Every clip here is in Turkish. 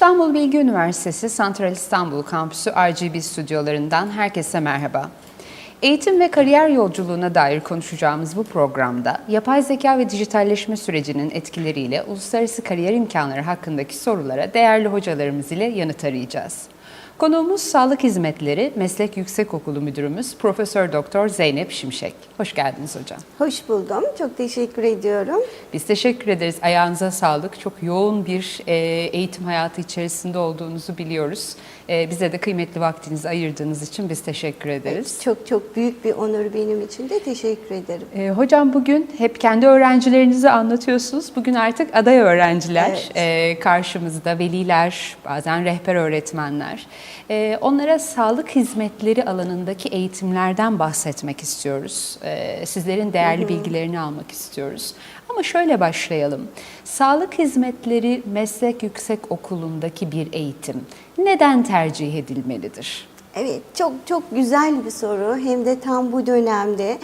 İstanbul Bilgi Üniversitesi Santral İstanbul Kampüsü RGB stüdyolarından herkese merhaba. Eğitim ve kariyer yolculuğuna dair konuşacağımız bu programda yapay zeka ve dijitalleşme sürecinin etkileriyle uluslararası kariyer imkanları hakkındaki sorulara değerli hocalarımız ile yanıt arayacağız. Konuğumuz Sağlık Hizmetleri Meslek Yüksekokulu Müdürümüz Profesör Doktor Zeynep Şimşek. Hoş geldiniz hocam. Hoş buldum. Çok teşekkür ediyorum. Biz teşekkür ederiz. Ayağınıza sağlık. Çok yoğun bir e, eğitim hayatı içerisinde olduğunuzu biliyoruz. E, bize de kıymetli vaktinizi ayırdığınız için biz teşekkür ederiz. Çok çok büyük bir onur benim için de teşekkür ederim. E, hocam bugün hep kendi öğrencilerinizi anlatıyorsunuz. Bugün artık aday öğrenciler e, karşımızda, veliler, bazen rehber öğretmenler. E, onlara sağlık hizmetleri alanındaki eğitimlerden bahsetmek istiyoruz. E, sizlerin değerli bilgilerini almak istiyoruz. Ama şöyle başlayalım. Sağlık Hizmetleri Meslek Yüksek Okulu'ndaki bir eğitim neden tercih edilmelidir? Evet, çok çok güzel bir soru. Hem de tam bu dönemde.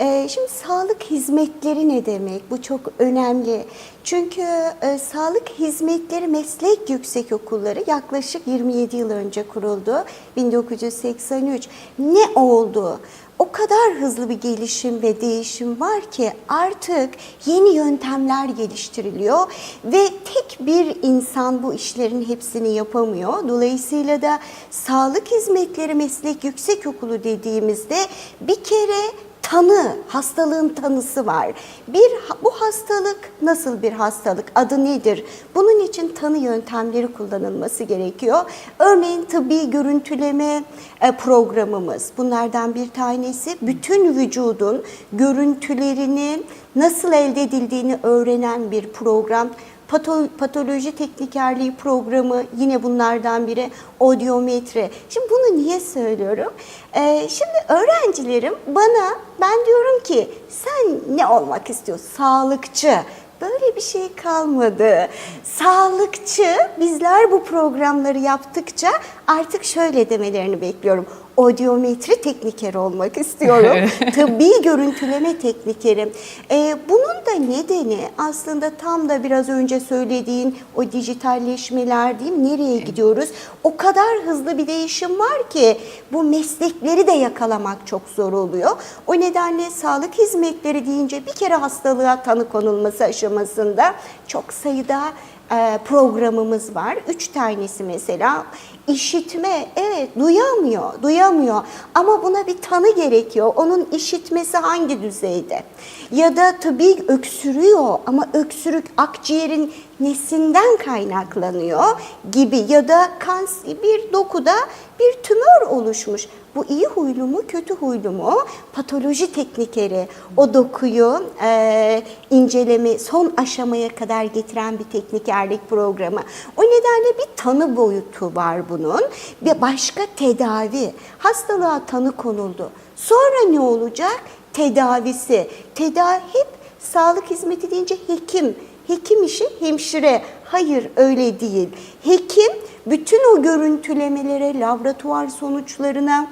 Ee, şimdi sağlık hizmetleri ne demek? Bu çok önemli. Çünkü e, sağlık hizmetleri meslek yüksek okulları yaklaşık 27 yıl önce kuruldu. 1983. Ne oldu? O kadar hızlı bir gelişim ve değişim var ki artık yeni yöntemler geliştiriliyor ve tek bir insan bu işlerin hepsini yapamıyor. Dolayısıyla da sağlık hizmetleri meslek yüksek okulu dediğimizde bir kere tanı, hastalığın tanısı var. Bir bu hastalık nasıl bir hastalık? Adı nedir? Bunun için tanı yöntemleri kullanılması gerekiyor. Örneğin tıbbi görüntüleme e, programımız bunlardan bir tanesi. Bütün vücudun görüntülerini nasıl elde edildiğini öğrenen bir program. Pato- patoloji teknikerliği programı yine bunlardan biri odyometri. Şimdi bunu niye söylüyorum? Ee, şimdi öğrencilerim bana ben diyorum ki sen ne olmak istiyorsun? Sağlıkçı. Böyle bir şey kalmadı. Sağlıkçı bizler bu programları yaptıkça artık şöyle demelerini bekliyorum. Odyometri teknikeri olmak istiyorum. Tıbbi görüntüleme teknikeri. Ee, bunun da nedeni aslında tam da biraz önce söylediğin o dijitalleşmeler değil mi? Nereye gidiyoruz? O kadar hızlı bir değişim var ki bu meslekleri de yakalamak çok zor oluyor. O nedenle sağlık hizmetleri deyince bir kere hastalığa tanı konulması aşamasında çok sayıda e, programımız var. Üç tanesi mesela işitme, evet duyamıyor, duyamıyor ama buna bir tanı gerekiyor. Onun işitmesi hangi düzeyde? Ya da tabii öksürüyor ama öksürük akciğerin nesinden kaynaklanıyor gibi ya da kanser bir dokuda bir tümör oluşmuş. Bu iyi huylu mu, kötü huylu mu? Patoloji teknikeri o dokuyu e, inceleme son aşamaya kadar getiren bir teknikerlik programı. O nedenle bir tanı boyutu var bunun. Bir başka tedavi. Hastalığa tanı konuldu. Sonra ne olacak? Tedavisi. Tedavi hep sağlık hizmeti deyince hekim. Hekim işi hemşire. Hayır öyle değil. Hekim bütün o görüntülemelere, laboratuvar sonuçlarına,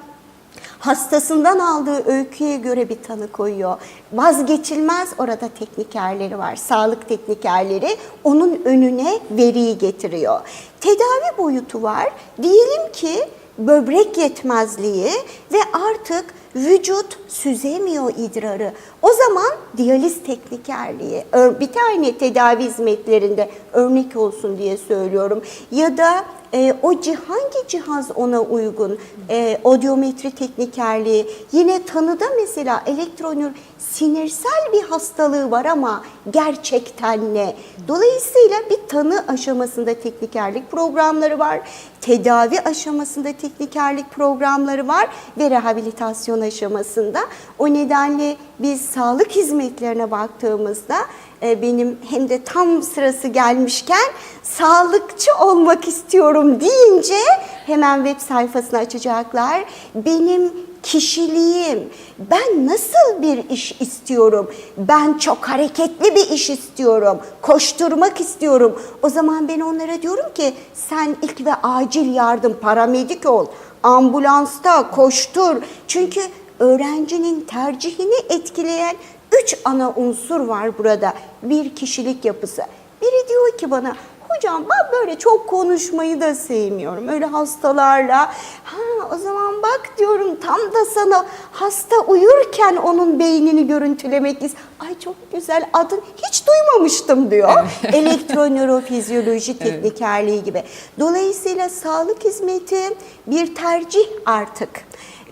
hastasından aldığı öyküye göre bir tanı koyuyor. Vazgeçilmez orada teknikerleri var, sağlık teknikerleri onun önüne veriyi getiriyor. Tedavi boyutu var. Diyelim ki böbrek yetmezliği ve artık vücut süzemiyor idrarı. O zaman diyaliz teknikerliği, bir tane tedavi hizmetlerinde örnek olsun diye söylüyorum. Ya da e, o cih- hangi cihaz ona uygun? E, odyometri teknikerliği. Yine tanıda mesela elektronür sinirsel bir hastalığı var ama gerçekten ne? Dolayısıyla bir tanı aşamasında teknikerlik programları var. Tedavi aşamasında teknikerlik programları var ve rehabilitasyon aşamasında. O nedenle biz sağlık hizmetlerine baktığımızda e, benim hem de tam sırası gelmişken sağlıkçı olmak istiyorum deyince hemen web sayfasını açacaklar. Benim kişiliğim, ben nasıl bir iş istiyorum? Ben çok hareketli bir iş istiyorum, koşturmak istiyorum. O zaman ben onlara diyorum ki sen ilk ve acil yardım paramedik ol, ambulansta koştur. Çünkü öğrencinin tercihini etkileyen üç ana unsur var burada. Bir kişilik yapısı. Biri diyor ki bana hocam ben böyle çok konuşmayı da sevmiyorum. Öyle hastalarla. Ha o zaman bak diyorum tam da sana hasta uyurken onun beynini görüntülemek is. Ay çok güzel adın hiç duymamıştım diyor. Elektronörofizyoloji teknikerliği gibi. Dolayısıyla sağlık hizmeti bir tercih artık.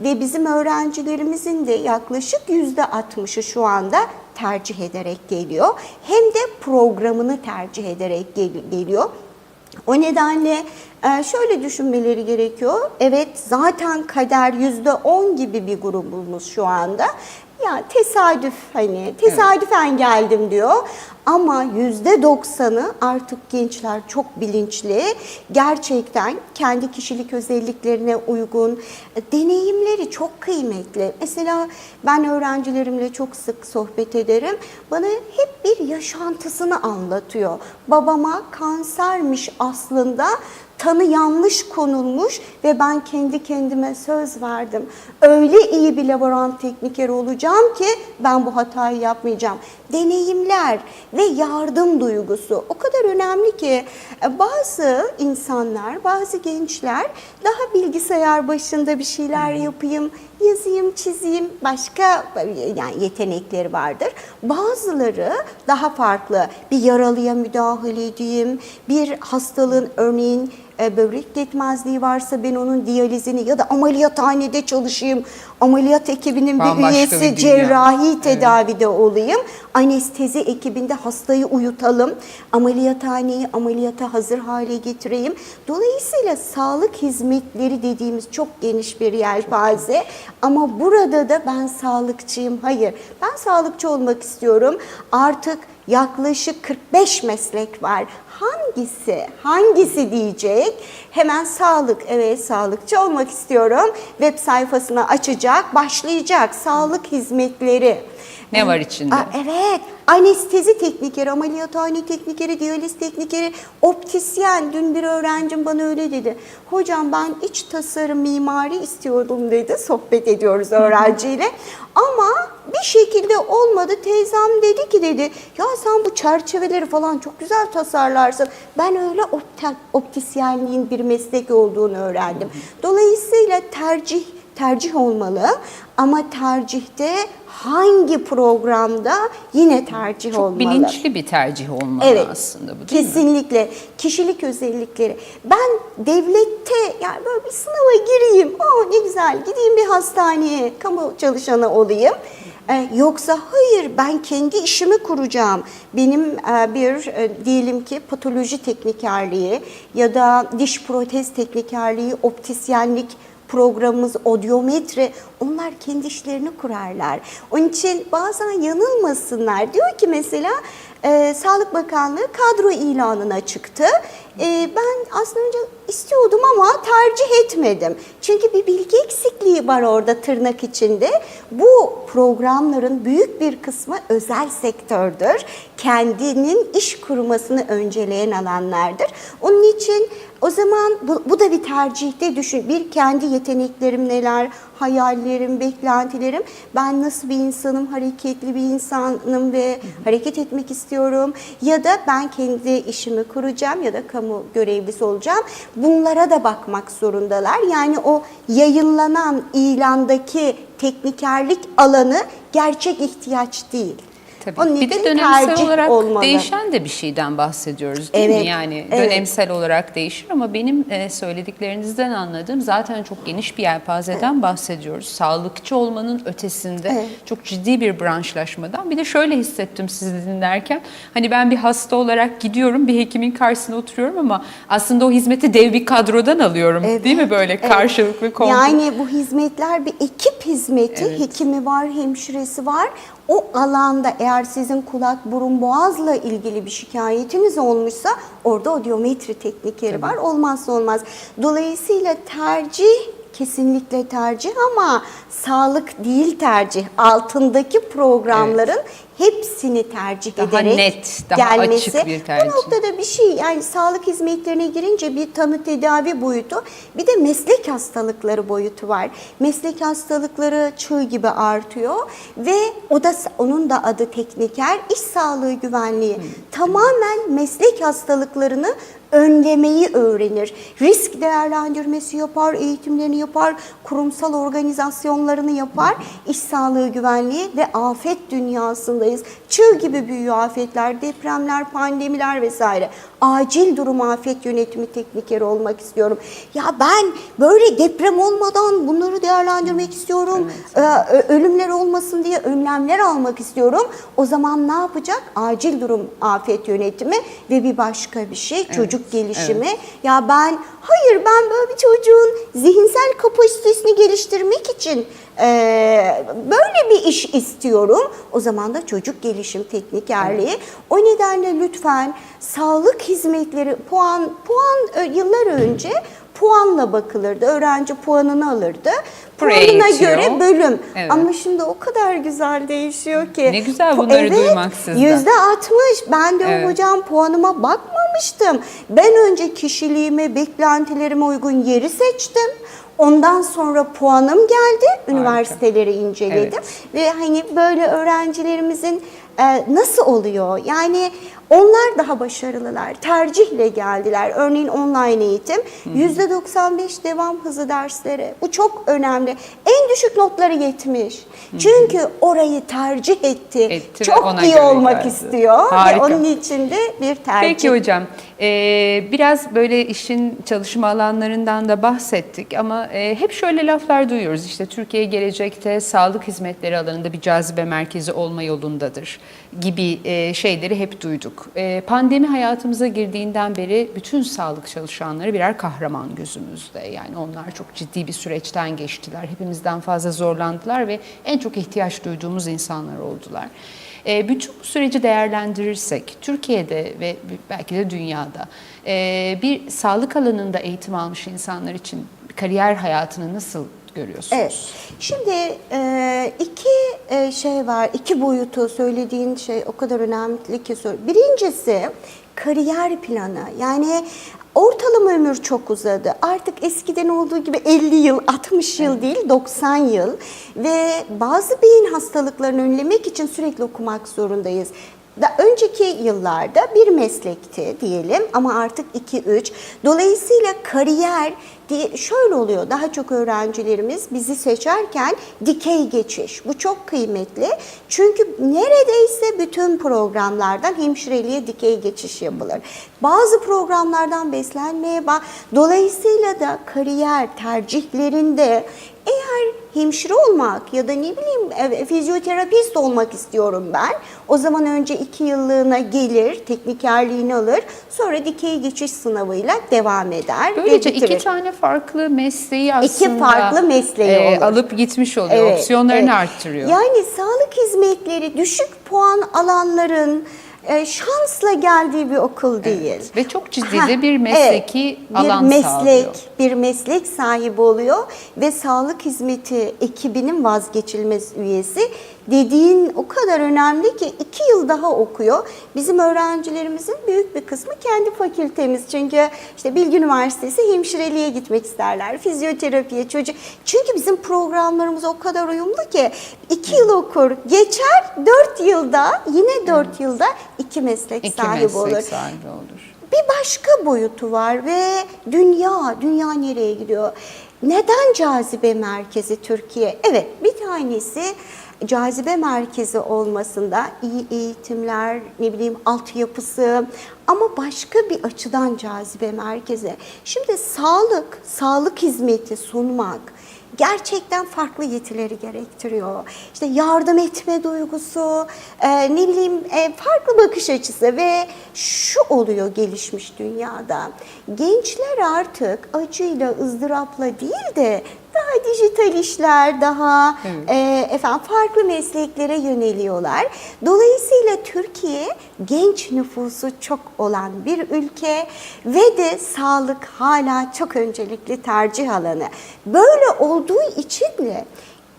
Ve bizim öğrencilerimizin de yaklaşık yüzde 60'ı şu anda tercih ederek geliyor. Hem de programını tercih ederek gel- geliyor. O nedenle e, şöyle düşünmeleri gerekiyor. Evet zaten kader yüzde 10 gibi bir grubumuz şu anda. Ya tesadüf hani tesadüfen geldim diyor. Ama yüzde doksanı artık gençler çok bilinçli. Gerçekten kendi kişilik özelliklerine uygun e, deneyimleri çok kıymetli. Mesela ben öğrencilerimle çok sık sohbet ederim. Bana hep bir yaşantısını anlatıyor. Babama kansermiş aslında tanı yanlış konulmuş ve ben kendi kendime söz verdim. Öyle iyi bir laborant teknikeri olacağım ki ben bu hatayı yapmayacağım. Deneyimler ve yardım duygusu o kadar önemli ki e, bazı insanlar, bazı gençler daha bilgisayar başında bir şeyler yapayım, yazayım, çizeyim başka yani yetenekleri vardır. Bazıları daha farklı bir yaralıya müdahale edeyim, bir hastalığın örneğin e, böbrek yetmezliği varsa ben onun diyalizini ya da ameliyathanede çalışayım, ameliyat ekibinin bir Bambaşka bir üyesi dünya. cerrahi tedavide olayım, anestezi ekibinde hastayı uyutalım, ameliyathaneyi ameliyata hazır hale getireyim. Dolayısıyla sağlık hizmetleri dediğimiz çok geniş bir yelpaze ama burada da ben sağlıkçıyım. Hayır, ben sağlıkçı olmak istiyorum. Artık yaklaşık 45 meslek var. Hangisi, hangisi diyecek? Hemen sağlık, evet sağlıkçı olmak istiyorum. Web sayfasını açacak, başlayacak. Sağlık hizmetleri. Ne var içinde? Aa, evet, anestezi teknikeri, ameliyathane teknikeri, diyaliz teknikeri, optisyen. Dün bir öğrencim bana öyle dedi. Hocam ben iç tasarım mimari istiyordum dedi. Sohbet ediyoruz öğrenciyle. Ama bir şekilde olmadı. Teyzem dedi ki dedi ya sen bu çerçeveleri falan çok güzel tasarlarsın. Ben öyle opti- optisyenliğin bir meslek olduğunu öğrendim. Dolayısıyla tercih tercih olmalı ama tercihte hangi programda yine tercih Çok olmalı. bilinçli bir tercih olmalı Evet. aslında bu değil mi? Kesinlikle. Kişilik özellikleri. Ben devlette yani böyle bir sınava gireyim. Oh ne güzel. Gideyim bir hastaneye, kamu çalışanı olayım. Ee, yoksa hayır ben kendi işimi kuracağım. Benim e, bir e, diyelim ki patoloji teknikerliği ya da diş protez teknikerliği, optisyenlik programımız odyometre onlar kendi işlerini kurarlar. Onun için bazen yanılmasınlar. Diyor ki mesela e, Sağlık Bakanlığı kadro ilanına çıktı. E, ben aslında önce istiyordum ama tercih etmedim. Çünkü bir bilgi eksikliği var orada tırnak içinde. Bu programların büyük bir kısmı özel sektördür. Kendinin iş kurmasını önceleyen alanlardır. Onun için o zaman bu, bu da bir tercihte düşün. Bir kendi yeteneklerim neler, hayallerim, beklentilerim. Ben nasıl bir insanım, hareketli bir insanım ve hareket etmek istiyorum. Ya da ben kendi işimi kuracağım ya da kamu görevlisi olacağım. Bunlara da bakmak zorundalar. Yani o yayınlanan ilandaki teknikerlik alanı gerçek ihtiyaç değil. Tabii. Onun bir de dönemsel olarak olmalı. değişen de bir şeyden bahsediyoruz değil Evet, mi? Yani evet. dönemsel olarak değişir ama benim e, söylediklerinizden anladığım zaten çok geniş bir yelpazeden bahsediyoruz. Sağlıkçı olmanın ötesinde Evet. çok ciddi bir branşlaşmadan. Bir de şöyle hissettim sizi dinlerken. Hani ben bir hasta olarak gidiyorum bir hekimin karşısına oturuyorum ama aslında o hizmeti dev bir kadrodan alıyorum. Değil mi böyle Evet. karşılıklı? Yani bu hizmetler bir ekip hizmeti. Evet. Hekimi var, hemşiresi var. O alanda eğer sizin kulak, burun, boğazla ilgili bir şikayetiniz olmuşsa orada odiometri teknikeri var. Olmazsa olmaz. Dolayısıyla tercih kesinlikle tercih ama sağlık değil tercih. Altındaki programların hepsini tercih Daha ederek net, daha gelmesi. açık bir tercih. Bu noktada bir şey yani sağlık hizmetlerine girince bir tanı tedavi boyutu bir de meslek hastalıkları boyutu var. Meslek hastalıkları çığ gibi artıyor ve o da onun da adı tekniker iş sağlığı güvenliği. Tamamen meslek hastalıklarını önlemeyi öğrenir. Risk değerlendirmesi yapar, eğitimlerini yapar, kurumsal organizasyonlarını yapar. İş sağlığı güvenliği ve afet dünyasındayız. Çığ gibi büyüyor afetler, depremler, pandemiler vesaire. Acil durum afet yönetimi teknikeri olmak istiyorum. Ya ben böyle deprem olmadan bunları değerlendirmek istiyorum. Ee, ö- ölümler olmasın diye önlemler almak istiyorum. O zaman ne yapacak? Acil durum afet yönetimi ve bir başka bir şey çocuk gelişimi. Ya ben hayır ben böyle bir çocuğun zihinsel kapasitesini geliştirmek için e, böyle bir iş istiyorum. O zaman da çocuk gelişim teknikerliği. O nedenle lütfen sağlık hizmetleri puan puan e, yıllar önce puanla bakılırdı. Öğrenci puanını alırdı. Puanına göre bölüm. Evet. Ama şimdi o kadar güzel değişiyor ki. Ne güzel bunları evet, duymak sizden. Yüzde altmış. Ben de Evet. hocam puanıma bakmamıştım. Ben önce kişiliğime, beklentilerime uygun yeri seçtim. Ondan sonra puanım geldi. Üniversiteleri inceledim. Evet. Ve hani böyle öğrencilerimizin e, nasıl oluyor? Yani onlar daha başarılılar. Tercihle geldiler. Örneğin online eğitim. Yüzde 95 devam hızı dersleri. Bu çok önemli. En düşük notları 70. Çünkü orayı tercih etti. Etti ve çok ona iyi göre olmak geldi. istiyor. Harika. Ve onun için de bir tercih. Peki hocam, e, biraz böyle işin çalışma alanlarından da bahsettik ama e, hep şöyle laflar duyuyoruz. İşte Türkiye gelecekte sağlık hizmetleri alanında bir cazibe merkezi olma yolundadır gibi e, şeyleri hep duyduk. E, pandemi hayatımıza girdiğinden beri bütün sağlık çalışanları birer kahraman gözümüzde. Yani onlar çok ciddi bir süreçten geçtiler. Hepimizden fazla zorlandılar ve en çok ihtiyaç duyduğumuz insanlar oldular. E, bütün bu süreci değerlendirirsek Türkiye'de ve belki de dünyada bir sağlık alanında eğitim almış insanlar için kariyer hayatını nasıl görüyorsunuz? Evet. Şimdi e, iki e, şey var, iki boyutu söylediğin şey o kadar önemli ki. Birincisi kariyer planı. Yani ortalama ömür çok uzadı. Artık eskiden olduğu gibi 50 yıl, 60 yıl değil 90 yıl ve bazı beyin hastalıklarını önlemek için sürekli okumak zorundayız. Da önceki yıllarda bir meslekti diyelim ama artık 2-3. Dolayısıyla kariyer diye şöyle oluyor. Daha çok öğrencilerimiz bizi seçerken dikey geçiş. Bu çok kıymetli. Çünkü neredeyse bütün programlardan hemşireliğe dikey geçiş yapılır. Bazı programlardan beslenmeye ba- dolayısıyla da kariyer tercihlerinde eğer hemşire olmak ya da ne bileyim e, fizyoterapist olmak istiyorum ben. O zaman önce iki yıllığına gelir, teknikerliğini alır. Sonra dikey geçiş sınavıyla devam eder. Böylece iki tane farklı mesleği aslında farklı mesleği olur. alıp gitmiş oluyor. Evet, Opsiyonlarını evet. arttırıyor. Yani sağlık hizmetleri düşük puan alanların e, şansla geldiği bir okul değil. Ve çok ciddi Ha, de bir mesleki evet, alan bir meslek, sağlıyor. bir meslek sahibi oluyor ve sağlık hizmeti ekibinin vazgeçilmez üyesi. Dediğin o kadar önemli ki iki yıl daha okuyor. Bizim öğrencilerimizin büyük bir kısmı kendi fakültemiz. Çünkü işte Bilgi Üniversitesi hemşireliğe gitmek isterler. Fizyoterapiye, çocuk. Çünkü bizim programlarımız o kadar uyumlu ki iki yıl okur, geçer dört yılda yine dört yılda iki meslek İki sahibi meslek olur. sahibi olur. Bir başka boyutu var ve dünya, dünya nereye gidiyor? Neden cazibe merkezi Türkiye? Evet, bir tanesi cazibe merkezi olmasında iyi eğitimler, ne bileyim altyapısı ama başka bir açıdan cazibe merkezi. Şimdi sağlık, sağlık hizmeti sunmak, gerçekten farklı yetileri gerektiriyor. İşte yardım etme duygusu, e, ne bileyim e, farklı bakış açısı ve şu oluyor gelişmiş dünyada. Gençler artık acıyla, ızdırapla değil de daha dijital işler, daha Evet. e, efendim farklı mesleklere yöneliyorlar. Dolayısıyla Türkiye genç nüfusu çok olan bir ülke ve de sağlık hala çok öncelikli tercih alanı. Böyle olduğu için de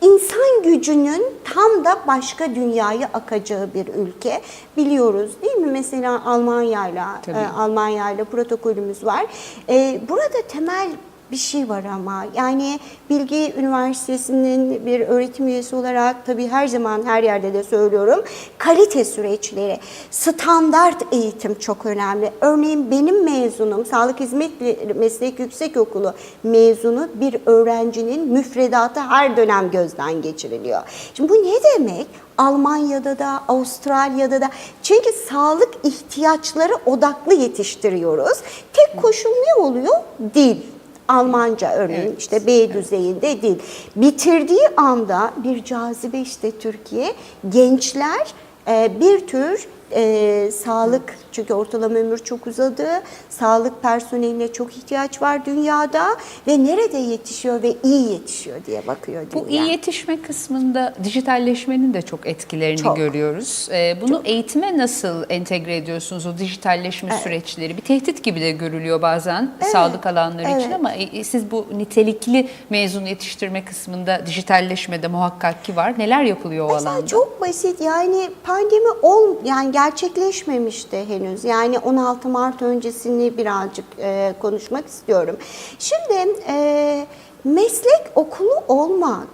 insan gücünün tam da başka dünyaya akacağı bir ülke biliyoruz değil mi? Mesela Almanya'yla e, Almanya'yla protokolümüz var. E, burada temel bir şey var ama yani Bilgi Üniversitesi'nin bir öğretim üyesi olarak tabii her zaman her yerde de söylüyorum kalite süreçleri, standart eğitim çok önemli. Örneğin benim mezunum Sağlık Hizmetleri Meslek Yüksekokulu mezunu bir öğrencinin müfredatı her dönem gözden geçiriliyor. Şimdi bu ne demek? Almanya'da da, Avustralya'da da. Çünkü sağlık ihtiyaçları odaklı yetiştiriyoruz. Tek koşul ne oluyor? Dil. Almanca örneğin Evet. işte B düzeyinde değil. Bitirdiği anda bir cazibe işte Türkiye. Gençler e, bir tür e, sağlık çünkü ortalama ömür çok uzadı. Sağlık personeline çok ihtiyaç var dünyada ve nerede yetişiyor ve iyi yetişiyor diye bakıyor dünya. Bu iyi yetişme kısmında dijitalleşmenin de çok etkilerini Çok. görüyoruz. Ee, bunu eğitime nasıl entegre ediyorsunuz o dijitalleşme süreçleri? Bir tehdit gibi de görülüyor bazen sağlık alanları için evet. ama e, siz bu nitelikli mezun yetiştirme kısmında dijitalleşmede muhakkak ki var. Neler yapılıyor o Mesela alanda? çok basit yani pandemi ol yani gerçekleşmemişti henüz. Yani 16 Mart öncesini birazcık e, konuşmak istiyorum. Şimdi e, meslek okulu olmak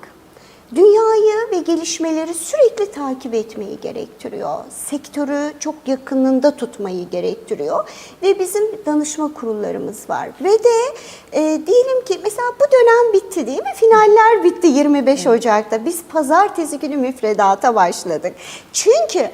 dünyayı ve gelişmeleri sürekli takip etmeyi gerektiriyor. Sektörü çok yakınında tutmayı gerektiriyor ve bizim danışma kurullarımız var. Ve de e, diyelim ki mesela bu dönem bitti değil mi? Finaller bitti 25 Ocak'ta. Biz pazartesi günü müfredata başladık. Çünkü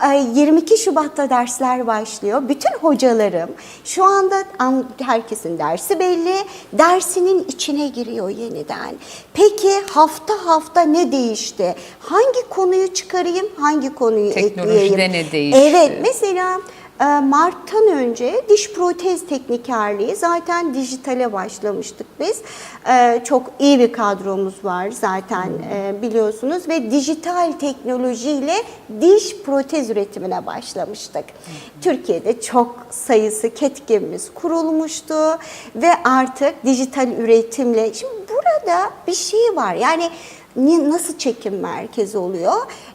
22 Şubat'ta dersler başlıyor. Bütün hocalarım şu anda an- herkesin dersi belli. Dersinin içine giriyor yeniden. Peki hafta hafta ne değişti? Hangi konuyu çıkarayım? Hangi konuyu Teknolojide ekleyeyim? ne değişti? Evet mesela Mart'tan önce diş protez teknikerliği zaten dijitale başlamıştık biz. E, Çok iyi bir kadromuz var zaten e, biliyorsunuz ve dijital teknolojiyle diş protez üretimine başlamıştık. Türkiye'de çok sayısı ketgemimiz kurulmuştu ve artık dijital üretimle şimdi burada bir şey var yani ni- nasıl çekim merkezi oluyor?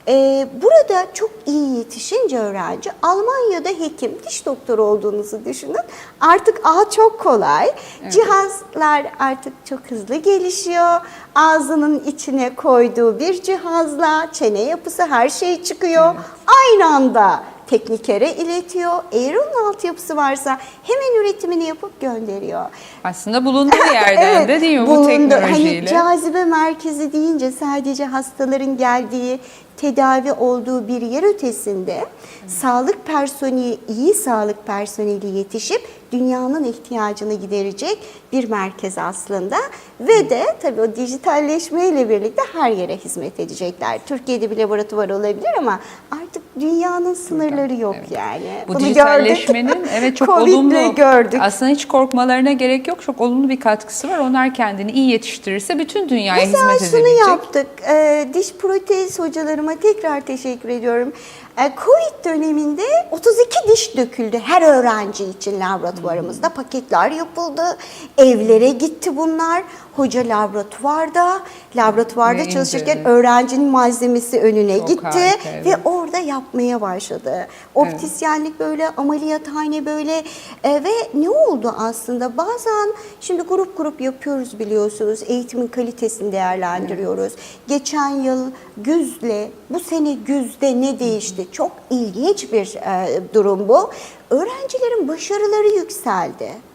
Ee, burada çok iyi yetişince öğrenci Almanya'da hekim, diş doktoru olduğunuzu düşünün. Artık ağ çok kolay. Cihazlar artık çok hızlı gelişiyor. Ağzının içine koyduğu bir cihazla çene yapısı her şey çıkıyor. Aynı anda teknikere iletiyor. Eğer onun altyapısı varsa hemen üretimini yapıp gönderiyor. Aslında bulunduğu yerden de değil mi bu bulundu. teknolojiyle? Hani cazibe merkezi deyince sadece hastaların geldiği, tedavi olduğu bir yer ötesinde sağlık personeli, iyi sağlık personeli yetişip dünyanın ihtiyacını giderecek bir merkez aslında. Ve de tabii o dijitalleşmeyle birlikte her yere hizmet edecekler. Türkiye'de bir laboratuvar olabilir ama artık dünyanın sınırları yok Evet. yani. Bu Bunu dijitalleşmenin gördük. evet çok olumlu. gördük. Aslında hiç korkmalarına gerek yok. Çok olumlu bir katkısı var. Onlar kendini iyi yetiştirirse bütün dünyaya Mesela hizmet şunu edebilecek. yaptık. Ee, diş protez hocalarıma tekrar teşekkür ediyorum. Ee, Covid döneminde 32 diş döküldü her öğrenci için laboratuvarımızda. Paketler yapıldı. Evlere gitti bunlar. Hoca laboratuvarda, laboratuvarda Ne çalışırken ince. öğrencinin malzemesi önüne Çok gitti harika, ve evet. orada yapmaya başladı. Optisyenlik böyle, ameliyathane böyle E, ve ne oldu aslında? Bazen şimdi grup grup yapıyoruz biliyorsunuz. Eğitimin kalitesini değerlendiriyoruz. Geçen yıl güzle, bu sene güzde ne değişti? Çok ilginç bir e, durum bu. Öğrencilerin başarıları yükseldi.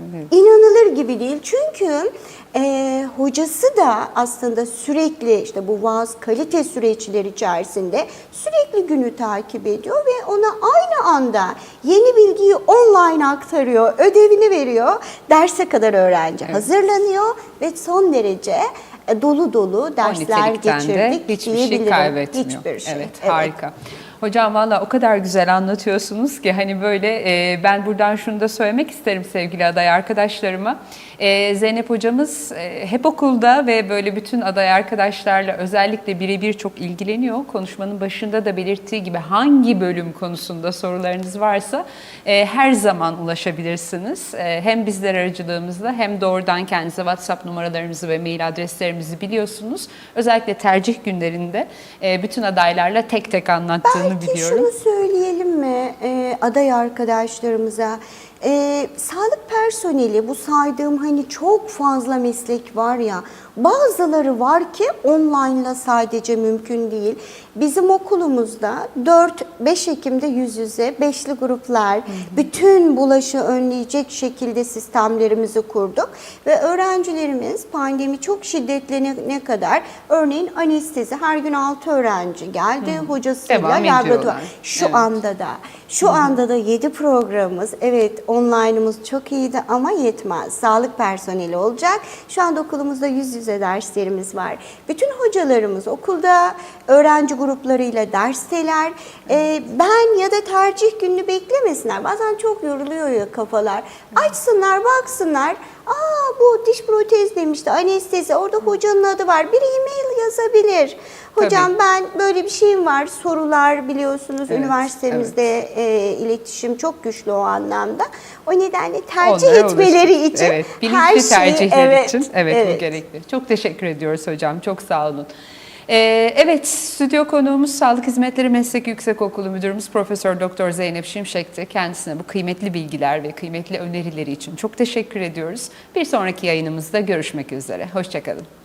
Evet. İnanılır gibi değil çünkü e, hocası da aslında sürekli işte bu vaaz kalite süreçleri içerisinde sürekli günü takip ediyor ve ona aynı anda yeni bilgiyi online aktarıyor, ödevini veriyor. Derse kadar öğrenci hazırlanıyor ve son derece e, dolu dolu dersler nitelikten de geçirdik hiçbir şey kaybetmiyor. Hiçbir şey. Evet, harika. Hocam valla o kadar güzel anlatıyorsunuz ki hani böyle e, ben buradan şunu da söylemek isterim sevgili aday arkadaşlarıma. E, Zeynep hocamız e, hep okulda ve böyle bütün aday arkadaşlarla özellikle birebir çok ilgileniyor. Konuşmanın başında da belirttiği gibi hangi bölüm konusunda sorularınız varsa e, her zaman ulaşabilirsiniz. E, hem bizler aracılığımızla hem doğrudan kendinize WhatsApp numaralarımızı ve mail adreslerimizi biliyorsunuz. Özellikle tercih günlerinde e, bütün adaylarla tek tek anlattığını Belki biliyorum. şunu söyleyelim mi e, aday arkadaşlarımıza? E, sağlık personeli bu saydığım hani çok fazla meslek var ya bazıları var ki online'la sadece mümkün değil. Bizim okulumuzda 4-5 Ekim'de yüz yüze beşli gruplar bütün bulaşı önleyecek şekilde sistemlerimizi kurduk ve öğrencilerimiz pandemi çok şiddetlenene kadar örneğin anestezi her gün 6 öğrenci geldi hocasıyla Devam laboratuvar şu Evet. anda da şu anda da 7 programımız evet online'ımız çok iyiydi ama yetmez. Sağlık personeli olacak. Şu anda okulumuzda yüz yüze derslerimiz var. Bütün hocalarımız okulda öğrenci gruplarıyla dersteler. Ee, ben ya da tercih gününü beklemesinler. Bazen çok yoruluyor ya kafalar. Açsınlar baksınlar. Aa bu diş protez demişti anestezi orada hocanın adı var. Bir e-mail yazabilir. Hocam Tabii. ben böyle bir şeyim var sorular biliyorsunuz Evet, üniversitemizde e, iletişim çok güçlü o anlamda. O nedenle tercih Onlara etmeleri ulaşın. için evet, bilinçli her şeyi tercihler evet, için evet, bu gerekli. Çok teşekkür ediyoruz hocam. Çok sağ olun. Ee, evet, stüdyo konuğumuz Sağlık Hizmetleri Meslek Yüksekokulu Müdürümüz Profesör Doktor Zeynep Şimşek'ti. Kendisine bu kıymetli bilgiler ve kıymetli önerileri için çok teşekkür ediyoruz. Bir sonraki yayınımızda görüşmek üzere. Hoşçakalın.